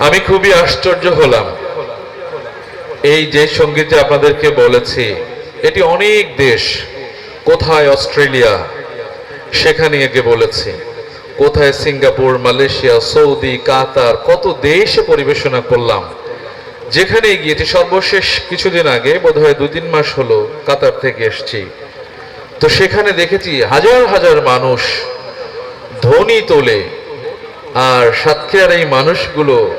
আমি খুবই আশ্চর্য হলাম। এই যে সংগীত যে আপনাদেরকে বলেছি, এটি অনেক দেশ, কোথায় অস্ট্রেলিয়া, সেখানে একে বলেছি। কোথায় সিঙ্গাপুর, মালয়েশিয়া, সৌদি, কাতার, কত দেশে পরিবেশনা করলাম। যেখানে গিয়েছি সর্বশেষ কিছুদিন আগে, বোধহয় দু তিন মাস হলো, কাতার থেকে এসছি। তো সেখানে দেখেছি হাজার হাজার মানুষ ধ্বনি তোলে আর সাতক্ষীরার এই মানুষগুলো,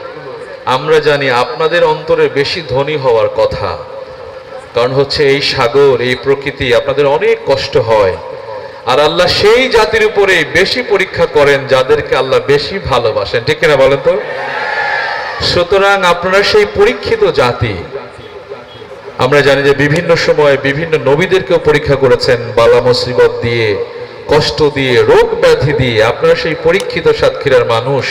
আমরা জানি আপনাদের অন্তরে বেশি ধনী হওয়ার কথা। কারণ হচ্ছে এই সাগর, এই প্রকৃতি আপনাদের অনেক কষ্ট হয়। আর আল্লাহ সেই জাতির উপরে বেশি পরীক্ষা করেন যাদেরকে আল্লাহ বেশি ভালোবাসেন। ঠিক কিনা বলেন তো? সুতরাং আপনারা সেই পরীক্ষিত জাতি। আমরা জানি যে বিভিন্ন সময় বিভিন্ন নবীদেরকেও পরীক্ষা করেছেন, বালা মুসিবত দিয়ে। কষ্ট দিয়ে, রোগ ব্যাধি দিয়ে আপনারা সেই পরীক্ষিত সাতক্ষীরার মানুষ।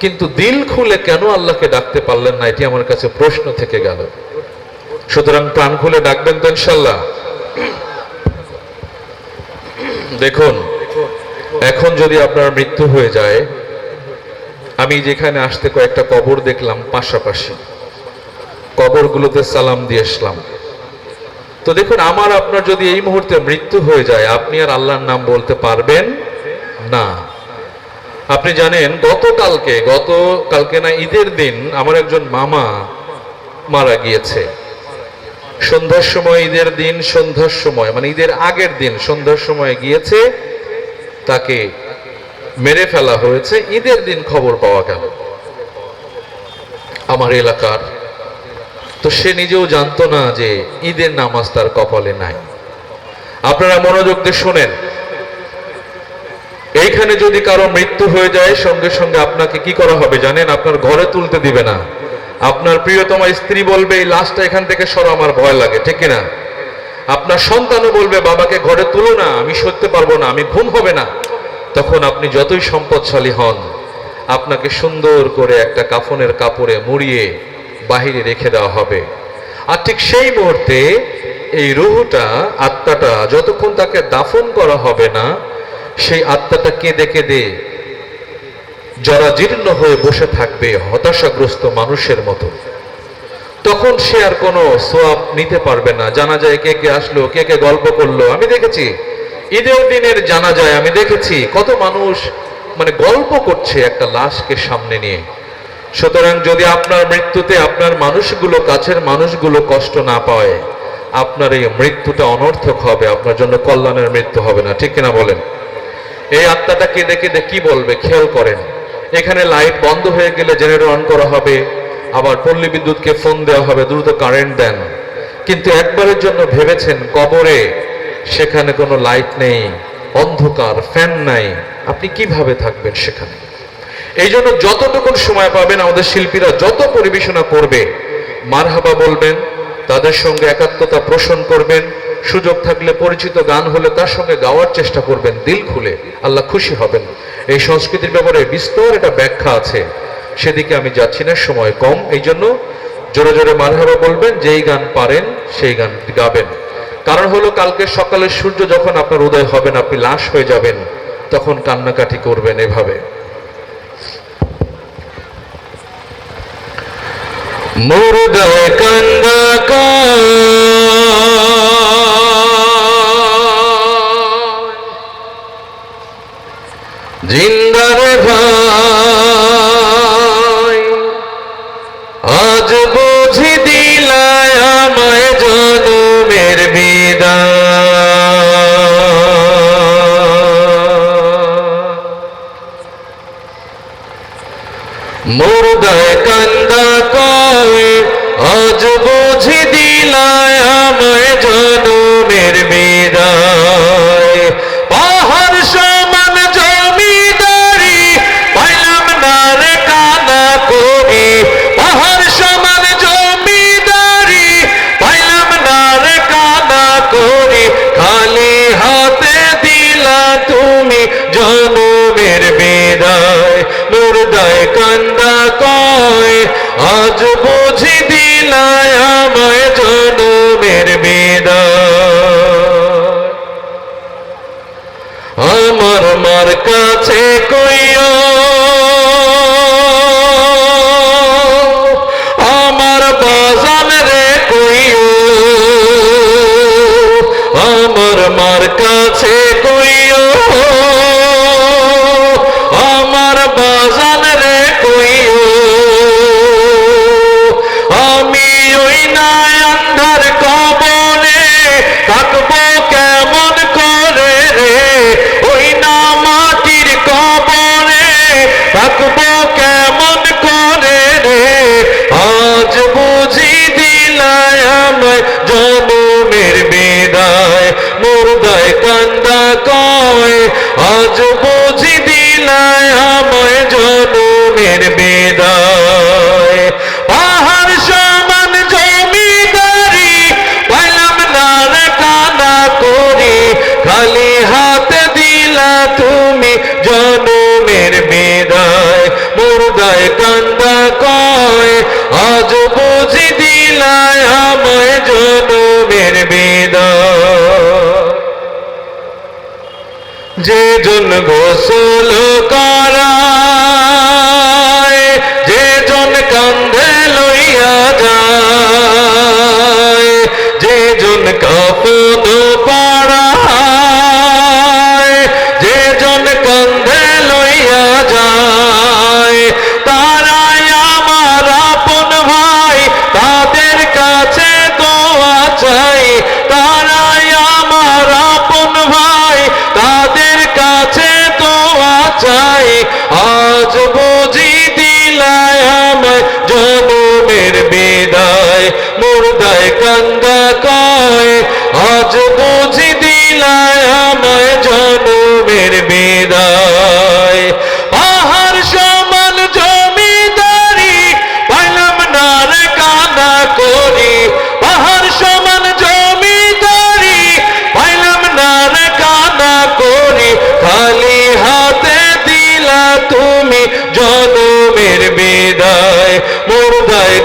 কিন্তু দিল খুলে কেন আল্লাহকে ডাকতে পারলেন না? এটি আমার কাছে প্রশ্ন থেকে গেল। সুতরাং প্রাণ খুলে ডাকবেন তো ইনশাল্লাহ। দেখুন, এখন যদি আপনার মৃত্যু হয়ে যায়, আমি যেখানে আসতে কয়েকটা কবর দেখলাম পাশাপাশি। কবরগুলোতে সালাম দিয়ে আসলাম। তো দেখুন, আমার, আপনার যদি এই মুহূর্তে মৃত্যু হয়ে যায়, আপনি আর আল্লাহর নাম বলতে পারবেন না। আপনি জানেন, গতকালকে গতকালকে না, ঈদের দিন আমার একজন মামা মারা গিয়েছে। সন্ধ্যার সময়, ঈদের দিন সন্ধ্যার সময় মানে ঈদের আগের দিন সন্ধ্যার সময় গিয়েছে, তাকে মেরে ফেলা হয়েছে। ঈদের দিন খবর পাওয়া গেল। আমার এলাকার তো সে নিজেও জানতো না যে ঈদের নামাজ তার কপালে নাই। আপনারা মনোযোগ দিয়ে শোনেন। এইখানে যদি কারও মৃত্যু হয়ে যায়, সঙ্গে সঙ্গে আপনাকে কি করা হবে জানেন? আপনার ঘরে তুলতে দিবে না। আপনার প্রিয়তমা স্ত্রী বলবে, এই লাশটা এখান থেকে সরো আমার ভয় লাগে। ঠিক কিনা? আপনার সন্তানও বলবে, বাবাকে ঘরে তুলো না, আমি সরতে পারব না, আমি ঘুম হবে না। তখন আপনি যতই সম্পদশালী হন, আপনাকে সুন্দর করে একটা কাফনের কাপড়ে মুড়িয়ে বাহিরে রেখে দেওয়া হবে। আর ঠিক সেই মুহূর্তে এই রুহুটা, আত্মাটা যতক্ষণ তাকে দাফন করা হবে না, সেই আত্মাটা কেঁদে কেঁদে জরাজীর্ণ হয়ে বসে থাকবে, হতাশাগ্রস্ত মানুষের মতো। তখন সে আর কোনো সোয়াব নিতে পারবে না। জানা যায় কে কে আসলো, কে কে গল্প করল, আমি দেখেছি। ঈদের দিনের জানা যায় আমি দেখেছি কত মানুষ মানে গল্প করছে একটা লাশকে সামনে নিয়ে। সুতরাং যদি আপনার মৃত্যুতে আপনার মানুষগুলো, কাছের মানুষগুলো কষ্ট না পায়, আপনার এই মৃত্যুটা অনর্থক হবে, আপনার জন্য কল্যাণের মৃত্যু হবে না। ঠিক কিনা বলেন? এই আত্মাটা কেঁদে কেঁদে কি বলবে? খেয়াল করেন। এখানে লাইট বন্ধ হয়ে গেলে জেনারেটর অন করা হবে, আবার পল্লী বিদ্যুৎকে ফোন দেওয়া হবে, দ্রুত কারেন্ট দেন। কিন্তু একবারের জন্য ভেবেছেন, কবরে সেখানে কোনো লাইট নেই, অন্ধকার, ফ্যান নাই, আপনি কীভাবে থাকবেন সেখানে? এই জন্য যতটুকুন সময় পাবেন আমাদের শিল্পীরা যত পরিবেশনা করবে, মারহাবা বলবেন, তাদের সঙ্গে একাত্মতা পোষণ করবেন, সুযোগ থাকলে পরিচিত গান হলে তার সঙ্গে গাওয়ার চেষ্টা করবেন, দিল খুলে, আল্লাহ খুশি হবেন। এই সংস্কৃতির ব্যাপারে বিস্তর একটা ব্যাখ্যা আছে, সেদিকে আমি যাচ্ছি না, সময় কম এই জন্য জোরে জোরে মারহাবা বলবেন, যেই গান পারেন, সেই গান গাবেন। কারণ হলো কালকে সকালে সূর্য যখন আপনার উদয় হবেন আপনি লাশ হয়ে যাবেন, তখন কান্নাকাটি করবেন এভাবে। মুর্দায় কান্দা বিদায় গায় কান্দা কয় আজ বুঝি দিলায় কান্দা কয় আজ বুঝি দিলায় আমায় জনমের বেদা আমার মার কাছে নয়, জনমের বিদায় মুর্দায় কান্দা কয়, আজ বুঝি দিলায় আমায় জনমের বিদায় পাহাড় সমান জমিদারি, পাইলাম না রে কানা করি, খালি হাত দিলা তুমি জনমের বেদায় মুর্দায় কান্দা গোসল করায়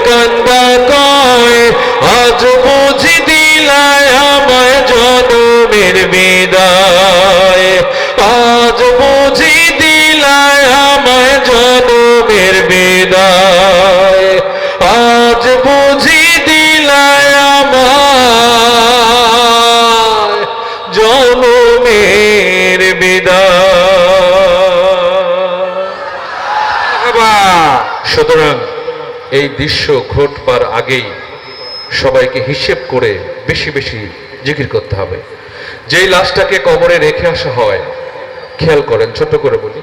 কান্দা কয়, আজ বুঝি দিলায় আমায় জনমের বিদায়। আজ বুঝি দিলায় আমায় জনমের বিদায়। আজ বুঝি দিলায় আমায় জনমের বিদায়। সুতরাং এই দৃশ্য ঘটবার আগেই সবাইকে হিসেব করে বেশি বেশি জিকির করতে হবে। যেই লাশটাকে কবরে রেখে আসা হয়, খেয়াল করেন, ছোট করে বলি।